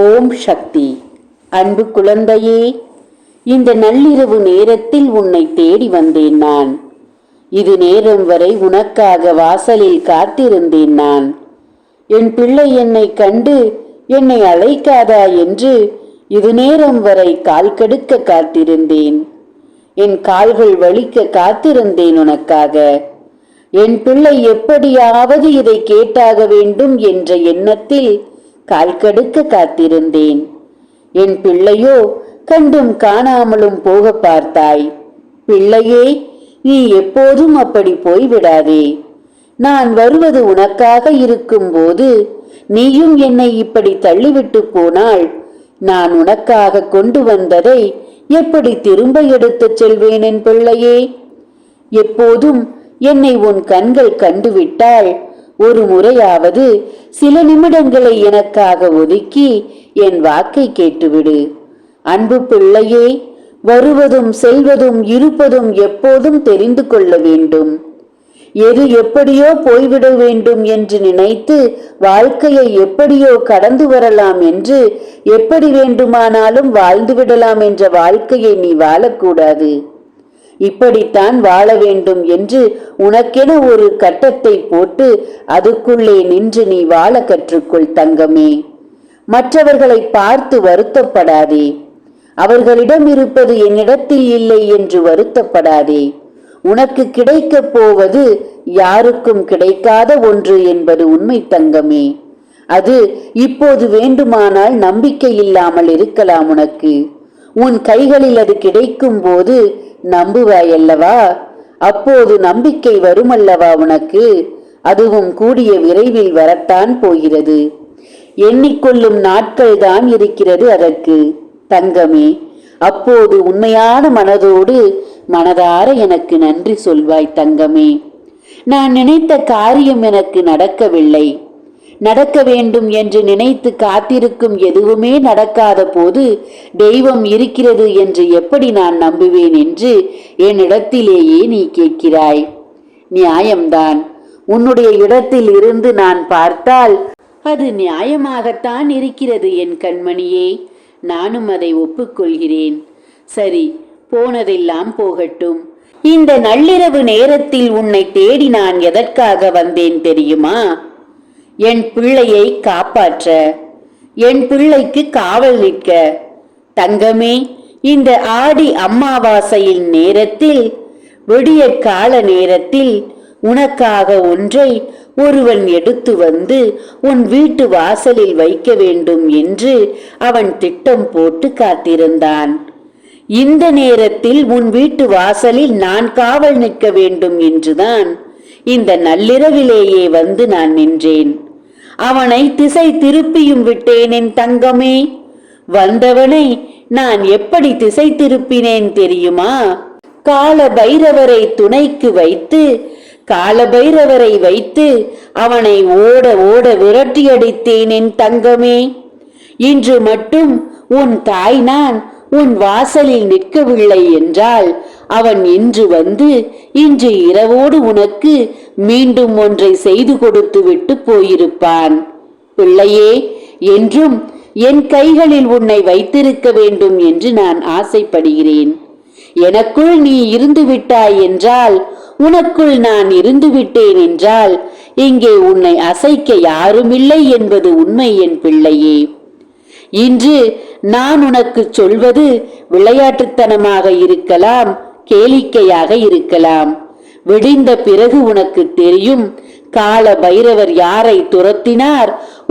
ஓம் சக்தி. அன்பு குழந்தையே இந்த நள்ளிரவு நேரத்தில் உன்னை தேடி வந்தேன் நான். இது நேரம் வரை உனக்காக வாசலில் காத்திருந்தேன் நான். என் பிள்ளை என்னை கண்டு என்னை அழைக்காதா என்று இது நேரம் வரை கால் கடுக்க காத்திருந்தேன். என் கால்கள் வலிக்க காத்திருந்தேன் உனக்காக. என் பிள்ளை எப்படியாவது இதை கேட்டாக வேண்டும் என்ற எண்ணத்தில் கால் கடுக்க காத்திருந்தேன். என் பிள்ளையோ கண்டும் காணாமலும் போக பார்த்தாய். பிள்ளையே நீ எப்போதும் அப்படி போய்விடாதே. நான் வருவது உனக்காக இருக்கும்போது நீயும் என்னை இப்படி தள்ளிவிட்டு போனால் நான் உனக்காக கொண்டு வந்ததை எப்படி திரும்ப எடுத்துச் செல்வேன் என் பிள்ளையே? எப்போதும் என்னை உன் கண்கள் கண்டுவிட்டால் ஒரு முறையாவது சில நிமிடங்களை எனக்காக ஒதுக்கி என் வாக்கை கேட்டுவிடு. அன்பு பிள்ளையே வருவதும் செல்வதும் இருப்பதும் எப்போதும் தெரிந்து கொள்ள வேண்டும். எது எப்படியோ போய்விட வேண்டும் என்று நினைத்து வாழ்க்கையை எப்படியோ கடந்து வரலாம் என்று எப்படி வேண்டுமானாலும் வாழ்ந்து விடலாம் என்ற வாழ்க்கையை நீ வாழக்கூடாது. இப்படித்தான் வாழ வேண்டும் என்று உனக்கென ஒரு கட்டத்தை போட்டு அதுக்குள்ளே நின்று நீ வாழ கற்றுக்கொள் தங்கமே. மற்றவர்களை பார்த்து வருத்தப்படாதே. அவர்களிடம் இருப்பது என்னிடத்தில் இல்லை என்று வருத்தப்படாதே. உனக்கு கிடைக்கப் போவது யாருக்கும் கிடைக்காத ஒன்று என்பது உண்மை தங்கமே. அது இப்போது வேண்டுமானால் நம்பிக்கை இல்லாமல் இருக்கலாம் உனக்கு. உன் கைகளில் அது கிடைக்கும் போது நம்புவாயல்லவா? அப்போது நம்பிக்கை வருமல்லவா உனக்கு? அதுவும் கூடிய விரைவில் வரத்தான் போகிறது. எண்ணிக்கொள்ளும் நாட்கள் தான் இருக்கிறது அதற்கு. தங்கமே அப்போது உண்மையான மனதோடு மனதார எனக்கு நன்றி சொல்வாய் தங்கமே. நான் நினைத்த காரியம் எனக்கு நடக்கவில்லை. நடக்க வேண்டும் என்று நினைத்து காத்திருக்கும் எதுவுமே நடக்காத போது தெய்வம் இருக்கிறது என்று எப்படி நான் நம்புவேன் என்று என்னிடத்திலேயே நீ கேட்கிறாய். நியாயம்தான். உன்னுடைய இடத்தில் இருந்து நான் பார்த்தால் அது நியாயமாகத்தான் இருக்கிறது என் கண்மணியே. நானும் அதை ஒப்புக்கொள்கிறேன். சரி போனதெல்லாம் போகட்டும். இந்த நள்ளிரவு நேரத்தில் உன்னை தேடி நான் எதற்காக வந்தேன் தெரியுமா? என் பிள்ளையை காப்பாற்ற என் பிள்ளைக்கு காவல் நிற்க. தங்கமே இந்த ஆடி அம்மாவாசையின் நேரத்தில் விடிய கால நேரத்தில் உனக்காக ஒன்றை ஒருவன் எடுத்து வந்து உன் வீட்டு வாசலில் வைக்க வேண்டும் என்று அவன் திட்டம் போட்டு காத்திருந்தான். இந்த நேரத்தில் உன் வீட்டு வாசலில் நான் காவல் நிற்க வேண்டும் என்றுதான் இந்த நள்ளிரவிலேயே வந்து நான் நின்றேன். அவனை திசை திருப்பியும் விட்டேன் என் தங்கமே. வந்தவனை நான் எப்படி திசை திருப்பினேன் தெரியுமா? கால பைரவரை துணைக்கு வைத்து கால பைரவரை வைத்து அவனை ஓட ஓட விரட்டியடித்தேன் என் தங்கமே. இன்று மட்டும் உன் தாய் நான் உன் வாசலில் நிற்கவில்லை என்றால் அவன் இன்று வந்து இன்று இரவோடு உனக்கு மீண்டும் ஒன்றை செய்து கொடுத்து விட்டு போயிருப்பான். பிள்ளையே என்றும் என் கைகளில் உன்னை வைத்திருக்க வேண்டும் என்று நான் ஆசைப்படுகிறேன். எனக்குள் நீ இருந்து விட்டாய் என்றால் உனக்குள் நான் இருந்து விட்டேன் என்றால் இங்கே உன்னை அசைக்க யாருமில்லை என்பது உண்மை என் பிள்ளையே. இன்று நான் உனக்கு சொல்வது விளையாட்டுத்தனமாக இருக்கலாம் கேளிக்கையாக இருக்கலாம். விடிந்த பிறகு உனக்கு தெரியும் கால பைரவர் யாரை துரத்தினார்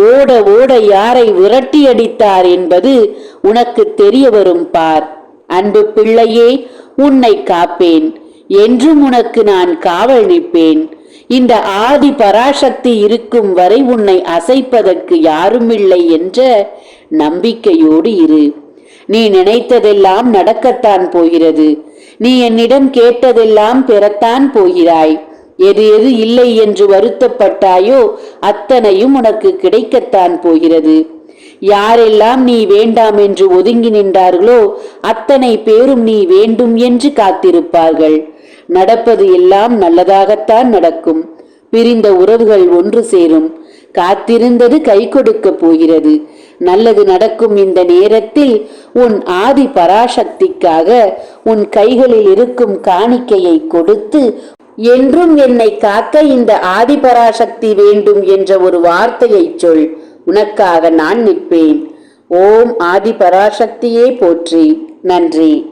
ஓட ஓட யாரை விரட்டி அடித்தார் என்பது உனக்கு தெரிய வரும் பார். அன்பு பிள்ளையே உன்னை காப்பேன். என்றும் உனக்கு நான் காவல் நிற்பேன். இந்த ஆதி பராசக்தி இருக்கும் வரை உன்னை அசைப்பதற்கு யாருமில்லை என்ற நம்பிக்கையோடு இரு. நீ நினைத்ததெல்லாம் நடக்கத்தான் போகிறது. நீ என்னிடம் கேட்டதெல்லாம் பெறத்தான் போகிறாய். எது எது இல்லை என்று வருத்தப்பட்டாயோ அத்தனையும் உனக்கு கிடைக்கத்தான் போகிறது. யாரெல்லாம் நீ வேண்டாம் என்று ஒதுங்கி நின்றார்களோ அத்தனை பேரும் நீ வேண்டும் என்று காத்திருப்பார்கள். நடப்பது எல்லாம் நல்லதாகத்தான் நடக்கும். பிரிந்த உறவுகள் ஒன்று சேரும். காத்திருந்தது கை கொடுக்க போகிறது. நல்லது நடக்கும் இந்த நேரத்தில் உன் ஆதி பராசக்திக்காக உன் கைகளில் இருக்கும் காணிக்கையை கொடுத்து என்றும் என்னை காக்க இந்த ஆதிபராசக்தி வேண்டும் என்ற ஒரு வார்த்தையை சொல். உனக்காக நான் நிற்பேன். ஓம் ஆதிபராசக்தியே போற்றி. நன்றி.